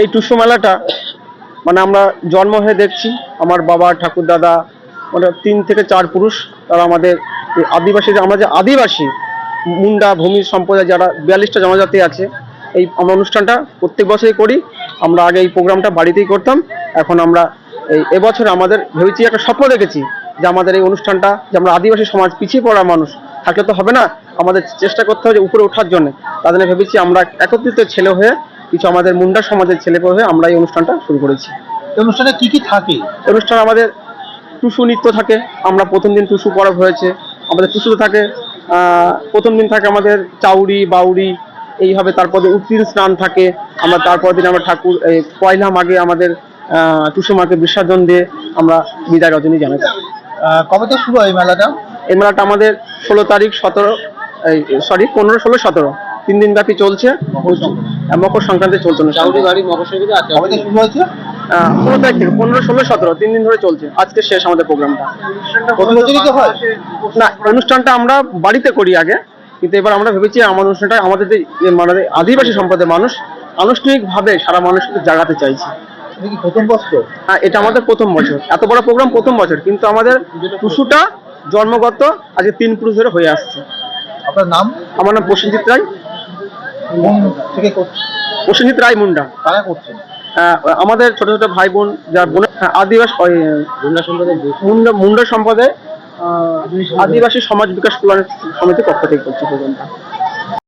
এই টুসু মেলাটা মানে আমরা জন্ম হয়ে দেখছি, আমার বাবা, ঠাকুর দাদা মানে তিন থেকে চার পুরুষ, তারা আমাদের আদিবাসী আমরা যে আদিবাসী, মুন্ডা, ভূমি সম্প্রদায়, যারা বিয়াল্লিশটা জনজাতি আছে, এই আমরা অনুষ্ঠানটা প্রত্যেক বছরই করি, আমরা আগে এই প্রোগ্রামটা বাড়িতেই করতাম, এখন আমরা এই এবছর আমাদের ভেবেছি একটা স্বপ্ন দেখেছি, যে আমাদের এই অনুষ্ঠানটা, যে আমরা আদিবাসী সমাজ পিছিয়ে পড়া মানুষ, থাকলে তো হবে না, আমাদের চেষ্টা করতে হবে যে উপরে ওঠার জন্য তাদের ভেবেছি আমরা একত্রিত ছেলে হয়ে কিছু আমাদের মুন্ডা সমাজের ছেলে হয়ে আমরা এই অনুষ্ঠানটা শুরু করেছি। এই অনুষ্ঠানে কি কি থাকে? অনুষ্ঠান আমাদের টুসু নৃত্য থাকে আমরা প্রথম দিন টুসু পরব হয়েছে আমাদের টুসুতে থাকে প্রথম দিন থাকে আমাদের চাউরি বাউরি এইভাবে তারপর দিন উত্তীর্ণ স্নান থাকে আমরা তারপর দিন আমরা ঠাকুর এই পয়লা মাগে আমাদের টুসু মাকে বিসর্জন দিয়ে আমরা বিদায় রজনী জানাই কবে থেকে শুরু হয় এই মেলাটা? এই মেলাটা আমাদের ষোলো তারিখ সতেরো এই সরি পনেরো ষোলো সতেরো। তিন দিন ব্যাপী চলছে। মকর সংক্রান্তি। চলছে হয়েছে? আহ, পনেরো তারিখ থেকে পনেরো ষোলো সতেরো তিন দিন ধরে চলছে। আজকে শেষ আমাদের প্রোগ্রামটা। হয়? না অনুষ্ঠানটা আমরা বাড়িতে করি আগে কিন্তু এবার আমরা ভেবেছি আমার অনুষ্ঠানটা আমাদের যে মানে আদিবাসী সম্প্রদায়ের মানুষ আনুষ্ঠানিকভাবে সারা মানুষকে জাগাতে চাইছি। এটা প্রথম বস্ত্র হ্যাঁ, এটা আমাদের প্রথম বছর। এত বড় প্রোগ্রাম প্রথম বছর কিন্তু আমাদের টুসুটা জন্মগত আজকে তিন পুরুষ ধরে হয়ে আসছে। আপনার নাম? আমার নাম প্রসেনজিৎ রায়। কোন থেকে করছেন প্রসেনজিৎ রায় মুন্ডা। তারা করছেন আমাদের ছোট ছোট ভাই বোন যার বোন হ্যাঁ, আদিবাসী সম্প্রদায় মুন্ডা মুন্ডা সম্প্রদায় আহ, আদিবাসী সমাজ বিকাশ কল্যাণ সমিতি পক্ষ থেকে করছে প্রোগ্রামটা।